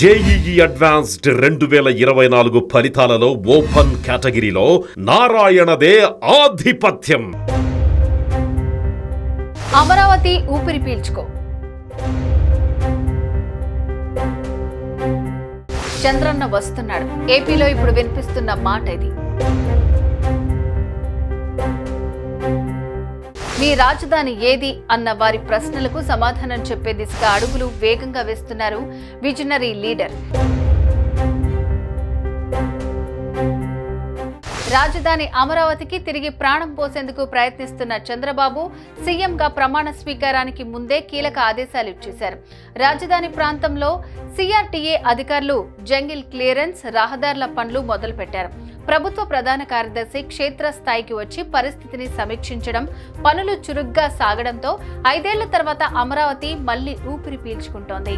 JEE advanced రెండు వేల ఇరవై నాలుగు ఫలితాలలో ఓపెన్ కేటగిరీలో నారాయణదే ఆధిపత్యం. అమరావతి ఊపిరి పీల్చుకో. చంద్రన్న వస్తున్నాడు. ఏపీలో ఇప్పుడు వినిపిస్తున్న మాట ఇది మీ రాజధాని ఏది అన్న వారి ప్రశ్నలకు సమాధానం చెప్పే దిశగా అడుగులు వేగంగా వేస్తున్నారు విజనరీ లీడర్. రాజధాని అమరావతికి తిరిగి ప్రాణం పోసేందుకు ప్రయత్నిస్తున్న చంద్రబాబు సీఎంగా ప్రమాణ స్వీకారానికి ముందే కీలక ఆదేశాలు ఇచ్చేశారు. రాజధాని ప్రాంతంలో సిఆర్టీఏ అధికారులు జంగిల్ క్లియరెన్స్ రహదారుల పనులు మొదలుపెట్టారు. ప్రభుత్వ ప్రధాన కార్యదర్శి క్షేత్రస్థాయికి వచ్చి పరిస్థితిని సమీక్షించడం పనులు చురుగ్గా సాగడంతో ఐదేళ్ళ తర్వాత అమరావతి మళ్ళీ ఊపిరి పీల్చుకుంటోంది.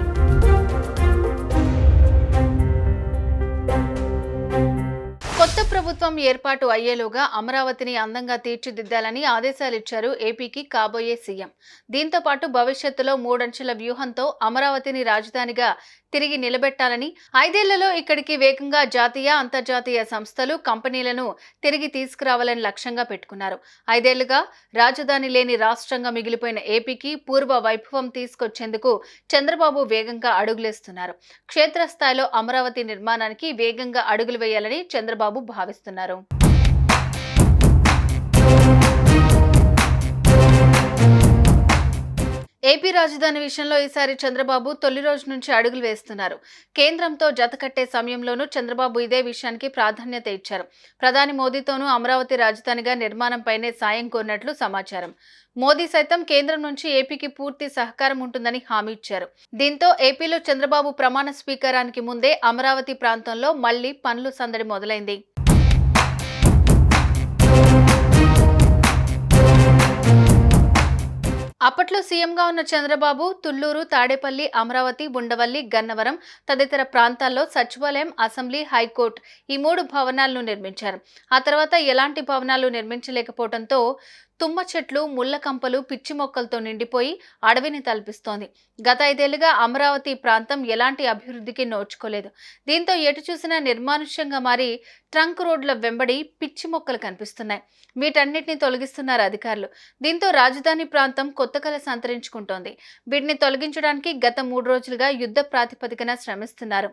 కొత్త ప్రభుత్వం ఏర్పాటు అయ్యేలోగా అమరావతిని అందంగా తీర్చిదిద్దాలని ఆదేశాలు ఇచ్చారు ఏపీకి కాబోయే సీఎం. దీంతో పాటు భవిష్యత్తులో మూడంచెల వ్యూహంతో అమరావతిని రాజధానిగా తిరిగి నిలబెట్టాలని ఐదేళ్ళలో ఇక్కడికి వేగంగా జాతీయ అంతర్జాతీయ సంస్థలు కంపెనీలను తిరిగి తీసుకురావాలని లక్ష్యంగా పెట్టుకున్నారు. ఐదేళ్ళుగా రాజధాని లేని రాష్ట్రంగా మిగిలిపోయిన ఏపీకి పూర్వ వైభవం తీసుకొచ్చేందుకు చంద్రబాబు వేగంగా అడుగులేస్తున్నారు. క్షేత్రస్థాయిలో అమరావతి నిర్మాణానికి వేగంగా అడుగులు వేయాలని చంద్రబాబు భావిస్తున్నారు. ఏపీ రాజధాని విషయంలో ఈసారి చంద్రబాబు తొలి రోజు నుంచి అడుగులు వేస్తున్నారు. కేంద్రంతో జతకట్టే సమయంలోనూ చంద్రబాబు ఇదే విషయానికి ప్రాధాన్యత ఇచ్చారు. ప్రధాని మోదీతోనూ అమరావతి రాజధానిగా నిర్మాణంపైనే సాయం కోరినట్లు సమాచారం. మోదీ సైతం కేంద్రం నుంచి ఏపీకి పూర్తి సహకారం ఉంటుందని హామీ ఇచ్చారు. దీంతో ఏపీలో చంద్రబాబు ప్రమాణ స్వీకారానికి ముందే అమరావతి ప్రాంతంలో మళ్ళీ పనులు సందడి మొదలైంది. అప్పట్లో సీఎంగా ఉన్న చంద్రబాబు తుళ్ళూరు తాడేపల్లి అమరావతి బుండవల్లి గన్నవరం తదితర ప్రాంతాల్లో సచివాలయం అసెంబ్లీ హైకోర్టు ఈ మూడు భవనాలను నిర్మించారు. ఆ తర్వాత ఎలాంటి భవనాలు నిర్మించలేకపోవడంతో తుమ్మ చెట్లు ముళ్ళ కంపలు పిచ్చి మొక్కలతో నిండిపోయి అడవిని తలపిస్తోంది. గత ఐదేళ్ళుగా అమరావతి ప్రాంతం ఎలాంటి అభివృద్ధికి నోచుకోలేదు. దీంతో ఎటు చూసినా నిర్మానుష్యంగా మారి ట్రంక్ రోడ్ల వెంబడి పిచ్చి మొక్కలు కనిపిస్తున్నాయి. వీటన్నిటిని తొలగిస్తున్నారు అధికారులు. దీంతో రాజధాని ప్రాంతం కొత్త కళ సంతరించుకుంటోంది. వీటిని తొలగించడానికి గత మూడు రోజులుగా యుద్ధ ప్రాతిపదికన శ్రమిస్తున్నారు.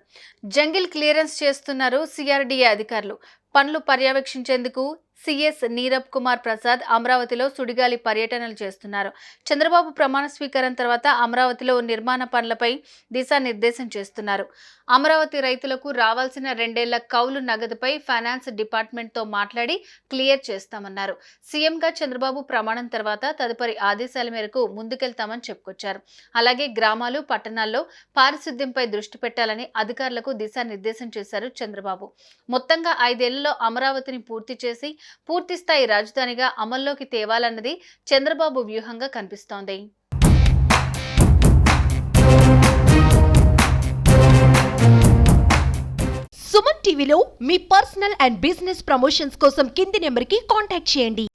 జంగిల్ క్లియరెన్స్ చేస్తున్నారు సిఆర్డీఏ అధికారులు. పనులు పర్యవేక్షించేందుకు సిఎస్ నీరబ్ కుమార్ ప్రసాద్ అమరావతిలో సుడిగాలి పర్యటనలు చేస్తున్నారు. చంద్రబాబు ప్రమాణ స్వీకారం తర్వాత అమరావతిలో నిర్మాణ పనులపై దిశానిర్దేశం చేస్తున్నారు. అమరావతి రైతులకు రావాల్సిన రెండేళ్ళ కౌలు నగదుపై ఫైనాన్స్ డిపార్ట్మెంట్తో మాట్లాడి క్లియర్ చేస్తామన్నారు. సీఎంగా చంద్రబాబు ప్రమాణం తర్వాత తదుపరి ఆదేశాల మేరకు ముందుకెళ్తామని చెప్పుకొచ్చారు. అలాగే గ్రామాలు పట్టణాల్లో పారిశుద్ధ్యంపై దృష్టి పెట్టాలని అధికారులకు దిశానిర్దేశం చేశారు చంద్రబాబు. మొత్తంగా ఐదేళ్ళలో అమరావతిని పూర్తి చేసి పూర్తి స్థాయి రాజధానిగా అమల్లోకి తేవాలన్నది చంద్రబాబు వ్యూహంగా కనిపిస్తోంది. సుమన్ టీవీలో మీ పర్సనల్ అండ్ బిజినెస్ ప్రమోషన్స్ కోసం కింది నెంబర్కి కాంటాక్ట్ చేయండి.